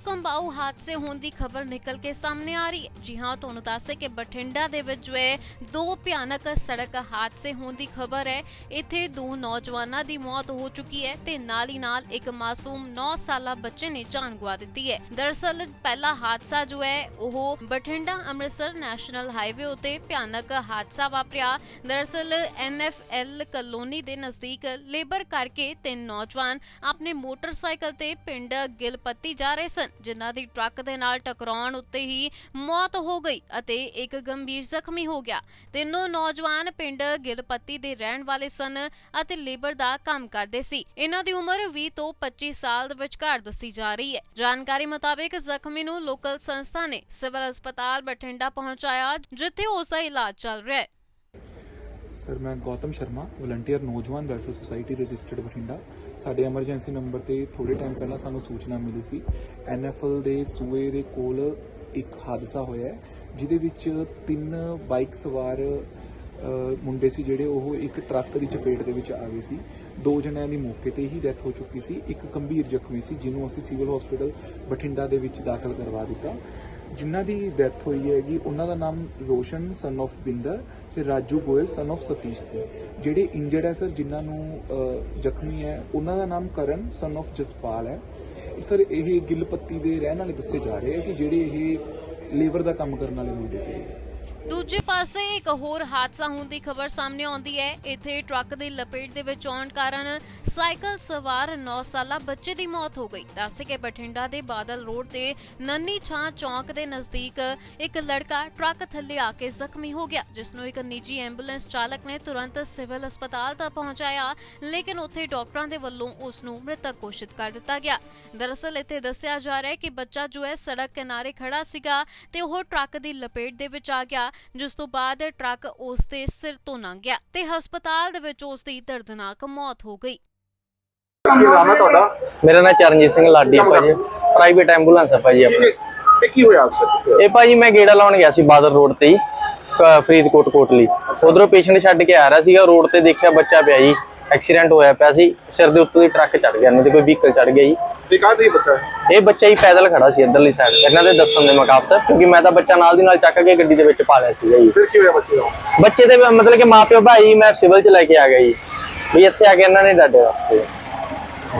ਕੰਬਾਊ ਹਾਦਸੇ ਹੋਣ ਦੀ ਖਬਰ ਨਿਕਲ ਕੇ ਸਾਹਮਣੇ ਆ ਰਹੀ ਹੈ। ਜੀ ਹਾਂ, ਤੁਹਾਨੂੰ ਦੱਸਦੇ ਕਿ ਬਠਿੰਡਾ ਦੇ ਵਿੱਚ ਜੋ ਹੈ, ਦੋ ਭਿਆਨਕ ਸੜਕ ਹਾਦਸੇ ਹੋਣ ਦੀ ਖਬਰ ਹੈ। ਇੱਥੇ ਦੋ ਨੌਜਵਾਨਾਂ ਦੀ ਮੌਤ ਹੋ ਚੁੱਕੀ ਹੈ ਤੇ ਨਾਲ ਹੀ ਨਾਲ ਇੱਕ ਮਾਸੂਮ 9 ਸਾਲਾ ਬੱਚੇ ਨੇ ਜਾਨ ਗਵਾ ਦਿੱਤੀ ਹੈ। ਦਰਅਸਲ, ਪਹਿਲਾ ਹਾਦਸਾ ਜੋ ਹੈ, ਉਹ ਬਠਿੰਡਾ ਅੰਮ੍ਰਿਤਸਰ ਨੈਸ਼ਨਲ ਹਾਈਵੇ ਉਤੇ ਭਿਆਨਕ ਹਾਦਸਾ ਵਾਪਰਿਆ। ਦਰਅਸਲ ਐਨਐਫਐਲ ਕਲੋਨੀ ਦੇ ਨਜ਼ਦੀਕ ਲੇਬਰ ਕਰਕੇ ਤਿੰਨ ਨੌਜਵਾਨ ਆਪਣੇ ਮੋਟਰਸਾਈਕਲ ਤੇ ਪਿੰਡ ਗਿਲਪੱਤੀ ਜਾ ਰਹੇ ਸਨ। ਜਿਨ੍ਹਾਂ ਦੀ ਟਰੱਕ ਦੇ ਨਾਲ ਟਕਰਾਉਣ ਉੱਤੇ ਹੀ ਮੌਤ ਹੋ ਗਈ ਅਤੇ ਇੱਕ ਗੰਭੀਰ ਜ਼ਖਮੀ ਹੋ ਗਿਆ। ਤਿੰਨੋਂ ਨੌਜਵਾਨ ਪਿੰਡ ਗਿਲਪੱਤੀ ਦੇ ਰਹਿਣ ਵਾਲੇ ਸਨ ਅਤੇ ਲੇਬਰ ਦਾ ਕੰਮ ਕਰਦੇ ਸੀ। ਇਹਨਾਂ ਦੀ ਉਮਰ 20 ਤੋਂ 25 ਸਾਲ ਦੇ ਵਿਚਕਾਰ ਦੱਸੀ ਜਾ ਰਹੀ ਹੈ। ਜਾਣਕਾਰੀ ਮੁਤਾਬਕ ਜ਼ਖਮੀ ਨੂੰ ਲੋਕਲ ਸੰਸਥਾ ਨੇ ਸਿਵਲ ਹਸਪਤਾਲ ਬਠਿੰਡਾ ਪਹੁੰਚਾਇਆ, ਜਿੱਥੇ ਉਸ ਦਾ ਇਲਾਜ ਚੱਲ ਰਿਹਾ ਹੈ। ਸਰ ਮੈਂ Gautam Sharma volunteer Naujawan welfare society registered Bathinda. ਸਾਡੇ ਐਮਰਜੈਂਸੀ ਨੰਬਰ ਤੇ ਥੋੜੇ ਟਾਈਮ ਪਹਿਲਾਂ ਸਾਨੂੰ ਸੂਚਨਾ ਮਿਲੀ ਸੀ। ਐਨਐਫਐਲ ਦੇ ਸੂਏ ਦੇ ਕੋਲ ਇੱਕ ਹਾਦਸਾ ਹੋਇਆ ਜਿਹਦੇ ਵਿੱਚ ਤਿੰਨ ਬਾਈਕ ਸਵਾਰ ਮੁੰਡੇ ਸੀ ਜਿਹੜੇ ਉਹ ਇੱਕ ਟਰੱਕ ਦੀ ਚਪੇਟ ਦੇ ਵਿੱਚ ਆ ਗਏ ਸੀ। ਦੋ ਜਣਿਆਂ ਦੀ ਮੌਕੇ ਤੇ ਹੀ ਡੈਥ ਹੋ ਚੁੱਕੀ ਸੀ। ਇੱਕ ਗੰਭੀਰ ਜ਼ਖਮੀ ਸੀ, ਜਿਹਨੂੰ ਅਸੀਂ ਸਿਵਲ ਹਸਪੀਟਲ ਬਠਿੰਡਾ ਦੇ ਵਿੱਚ ਦਾਖਲ ਕਰਵਾ ਦਿੱਤਾ। ਜਿਨ੍ਹਾਂ ਦੀ ਡੈਥ ਹੋਈ ਹੈਗੀ, ਉਹਨਾਂ ਦਾ ਨਾਮ ਰੋਸ਼ਨ ਸਨ of ਬਿੰਦਰ ਤੇ ਰਾਜੂ ਗੋਇਲ ਸਨ of ਸਤੀਸ਼ ਸੀ। ਜਿਹੜੇ ਇੰਜਰਡ ਹੈ ਸਰ ਜਿਨ੍ਹਾਂ ਨੂੰ ਜ਼ਖਮੀ ਹੈ, ਉਹਨਾਂ ਦਾ ਨਾਮ ਕਰਨ ਸਨ of ਜਸਪਾਲ ਹੈ। ਸਰ ਇਹ ਗਿੱਲਪੱਤੀ ਦੇ ਰਹਿਣ ਵਾਲੇ ਦੱਸੇ ਜਾ ਰਹੇ ਹੈ ਕਿ ਜਿਹੜੇ ਇਹ ਲੇਬਰ ਦਾ ਕੰਮ ਕਰਨ ਵਾਲੇ ਮੁੰਡੇ ਸੀ। ਦੂਜੇ ਪਾਸੇ ਇੱਕ ਹੋਰ ਹਾਦਸਾ ਹੋਣ ਦੀ ਖਬਰ ਸਾਹਮਣੇ ਆਉਂਦੀ ਹੈ। ਇੱਥੇ ਟਰੱਕ ਦੀ ਲਪੇਟ ਦੇ ਵਿੱਚ ਆਉਣ ਕਾਰਨ ਸਾਈਕਲ ਸਵਾਰ 9 ਸਾਲਾ ਬੱਚੇ ਦੀ ਮੌਤ ਹੋ ਗਈ। ਦੱਸੇ ਕਿ ਬਠਿੰਡਾ ਦੇ ਬਾਦਲ ਰੋਡ ਤੇ ਨੰਨੀ ਛਾਂ ਚੌਂਕ ਦੇ ਨਜ਼ਦੀਕ ਇੱਕ ਲੜਕਾ ਟਰੱਕ ਥੱਲੇ ਆ ਕੇ ਜ਼ਖਮੀ ਹੋ ਗਿਆ, ਜਿਸ ਨੂੰ ਇੱਕ ਨਿੱਜੀ ਐਂਬੂਲੈਂਸ ਚਾਲਕ ਨੇ ਤੁਰੰਤ ਸਿਵਲ ਹਸਪਤਾਲ ਤੱਕ ਪਹੁੰਚਾਇਆ, ਲੇਕਿਨ ਉੱਥੇ ਡਾਕਟਰਾਂ ਦੇ ਵੱਲੋਂ ਉਸ ਨੂੰ ਮ੍ਰਿਤਕ ਘੋਸ਼ਿਤ ਕਰ ਦਿੱਤਾ ਗਿਆ। ਦਰਅਸਲ ਇੱਥੇ ਦੱਸਿਆ ਜਾ ਰਿਹਾ ਹੈ ਕਿ ਬੱਚਾ ਜੋ ਹੈ ਸੜਕ ਕਿਨਾਰੇ ਖੜਾ ਸੀਗਾ ਤੇ ਉਹ ਟਰੱਕ ਦੀ ਲਪੇਟ ਦੇ ਵਿੱਚ ਆ ਗਿਆ, ਜਿਸ ਤੋਂ ਬਾਅਦ ਟਰੱਕ ਉਸ ਦੇ ਸਿਰ ਤੋਂ ਲੰਘ ਗਿਆ ਤੇ ਹਸਪਤਾਲ ਦੇ ਵਿੱਚ ਉਸ ਦੀ ਦਰਦਨਾਕ ਮੌਤ ਹੋ ਗਈ। ਕੀ ਨਾਮ ਹੈ ਤੁਹਾਡਾ? ਮੇਰਾ ਨਾਮ ਚਰਨਜੀਤ ਸਿੰਘ ਲਾਡੀ ਹੈ ਭਾਜੀ। ਪ੍ਰਾਈਵੇਟ ਐਂਬੂਲੈਂਸ ਹੈ ਭਾਜੀ ਆਪਣੀ। ਇਹ ਕੀ ਹੋਇਆ ਅਕਸਰ ਇਹ ਭਾਜੀ ਮੈਂ ਗੇੜਾ ਲਾਉਣ ਗਿਆ ਸੀ ਬਾਦਰ ਰੋਡ ਤੇ ਹੀ ਫਰੀਦਕੋਟ ਕੋਟਲੀ ਉਧਰੋਂ ਪੇਸ਼ੈਂਟ ਛੱਡ ਕੇ ਆ ਰਿਹਾ ਸੀਗਾ ਰੋਡ ਤੇ ਦੇਖਿਆ ਬੱਚਾ ਪਿਆ ਜੀ। ਐਕਸੀਡੈਂਟ ਹੋਇਆ ਪਿਆ ਸੀ ਸਿਰ ਦੇ ਉੱਤੇ ਦੀ ਟਰੱਕ ਚੜ ਗਿਆ ਨਹੀਂ ਤੇ ਕੋਈ ਵਹੀਕਲ ਚੜ ਗਿਆ ਜੀ। ਇਹ ਕਾਹਦਾ ਹੀ ਬੱਚਾ? ਇਹ ਬੱਚਾ ਹੀ ਪੈਦਲ ਖੜਾ ਸੀ ਇੱਧਰਲੀ ਸਾਈਡ ਇਹਨਾਂ ਦੇ ਦੱਸਣ ਦੇ ਮੁਤਾਬਕ ਕਿਉਂਕਿ ਮੈਂ ਤਾਂ ਬੱਚਾ ਨਾਲ ਦੀ ਨਾਲ ਚੱਕ ਕੇ ਗੱਡੀ ਦੇ ਵਿੱਚ ਪਾ ਲਿਆ ਸੀਗਾ ਜੀ। ਫਿਰ ਕੀ ਹੋਇਆ ਬੱਚੇ ਦਾ? ਬੱਚੇ ਦੇ ਮਤਲਬ ਕਿ ਮਾਪਿਓ ਭਾਈ ਮੈਂ ਸਿਵਲ ਚ ਲੈ ਕੇ ਆ ਗਿਆ ਜੀ। ਵੀ ਇੱਥੇ ਆ ਕੇ ਇਹਨਾਂ ਨੇ ਡਾਡੇ ਰਸਤੇ